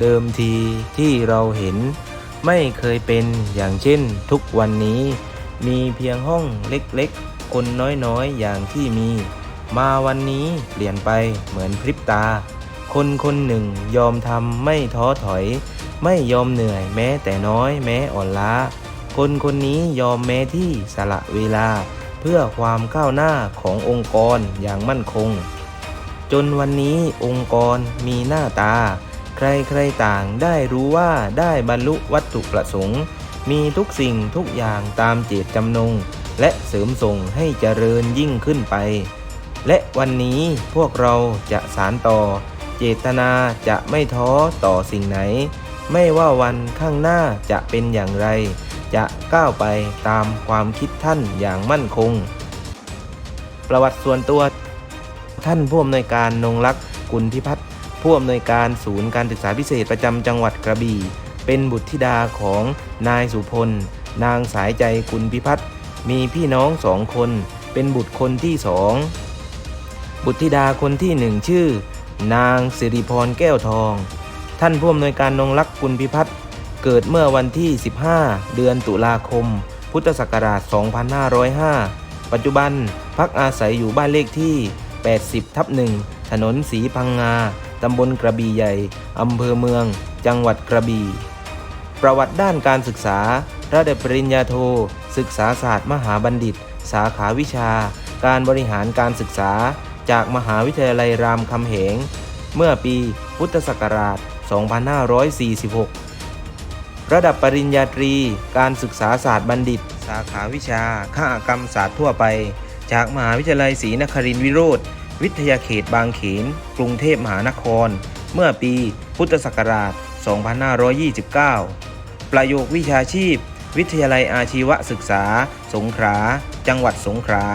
เดิมทีที่เราเห็น ไม่เคยเป็นอย่างเช่นทุกวันนี้ มีเพียงห้องเล็กๆ คนน้อยๆ อย่างที่มี มาวันนี้เปลี่ยนไปเหมือนพริบตา คนคนหนึ่งยอมทำไม่ท้อถอย ไม่ยอมเหนื่อยแม้แต่น้อยแม้อ่อนล้า คนคนนี้ยอมแม้ที่สละเวลา เพื่อความก้าวหน้าขององค์กรอย่างมั่นคงจนวันนี้องค์กรมีหน้าตา ใครๆต่างได้รู้ว่าได้บรรลุวัตถุประสงค์ มีทุกสิ่งทุกอย่างตามเจตจำนง และเสริมส่งให้เจริญยิ่งขึ้นไป และวันนี้พวกเราจะสารต่อ เจตนาจะไม่ท้อต่อสิ่งไหน ไม่ว่าวันข้างหน้าจะเป็นอย่างไร จะก้าวไปตามความคิดท่านอย่างมั่นคง ประวัติส่วนตัว ท่านผู้อำนวยการนงรักษ์กุลพิพัฒน์ ผู้อำนวยการศูนย์การศึกษาพิเศษประจำจังหวัดกระบี่ เป็นบุตรธิดาของนายสุพล นางสายใจกุลพิพัฒน์มีพี่น้องสองคน เป็นบุตรคนที่สองบุตรธิดาคนที่หนึ่งชื่อ นางสิริพรแก้วทอง ท่านผู้อำนวยการนงรักษ์กุลพิพัฒน์เกิดเมื่อวันที่ 15 เดือนตุลาคม พุทธศักราช 2505 ปัจจุบันพักอาศัยอยู่บ้านเลขที่ 80 ทับหนึ่งถนนสีพังงา ตำบลกระบี่ใหญ่อำเภอเมือง จังหวัดกระบี่ ประวัติด้านการศึกษา ระดับปริญญาโท ศึกษาศาสตร์มหาบัณฑิต สาขาวิชา การบริหารการศึกษา จากมหาวิทยาลัยรามคำแหง เมื่อปีพุทธศักราช 2546 ระดับปริญญาตรี การศึกษาศาสตร์บัณฑิต สาขาวิชาข้ากรรมศาสตร์ทั่วไป จากมหาวิทยาลัยศรีนครินทรวิโรธ วิทยาเขตบางเขน กรุงเทพมหานคร เมื่อปีพุทธศักราช 2529 ประโยควิชาชีพ วิทยาลัยอาชีวศึกษา สงขลา จังหวัดสงขลา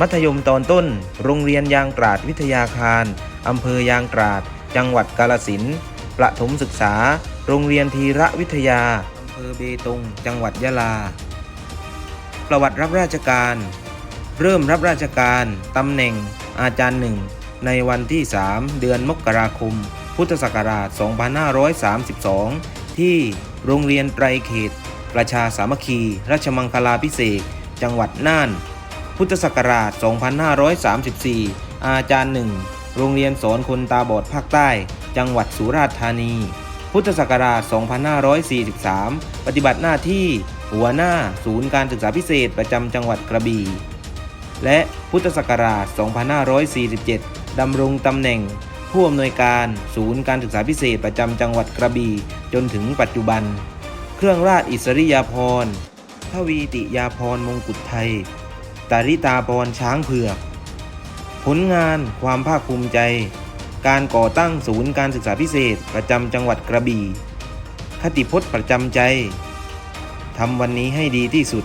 มัธยมตอนต้น โรงเรียนยางตราดวิทยาคาร อำเภอยางตราด จังหวัดกาลสินประถมศึกษา โรงเรียนทีระวิทยา อำเภอเบตง จังหวัดยะลา ประวัติรับราชการ เริ่มรับราชการ ตำแหน่ง อาจารย์หนึ่งในวันที่ 3 เดือนมกราคม พุทธศักราช 2532 ที่โรงเรียนไตรเขต ประชาสามัคคีราชมังคลาพิเศษ จังหวัดน่าน พุทธศักราช 2534 อาจารย์หนึ่งโรงเรียนสอนคนตาบอดภาคใต้ จังหวัดสุราษฎร์ธานี พุทธศักราช 2543 ปฏิบัติหน้าที่หัวหน้าศูนย์การศึกษาพิเศษประจำจังหวัดกระบี่ และพุทธศักราช 2547 ดำรงตำแหน่ง ผู้อำนวยการศูนย์การศึกษาพิเศษประจำจังหวัดกระบี่จนถึงปัจจุบัน เครื่องราชอิสริยาภรณ์ทวีติยาภรณ์มงกุฎไทย ตาริตาพรช้างเผือก ผลงานความภาคภูมิใจ การก่อตั้งศูนย์การศึกษาพิเศษประจำจังหวัดกระบี่ คติพจน์ประจำใจทำวันนี้ให้ดีที่สุด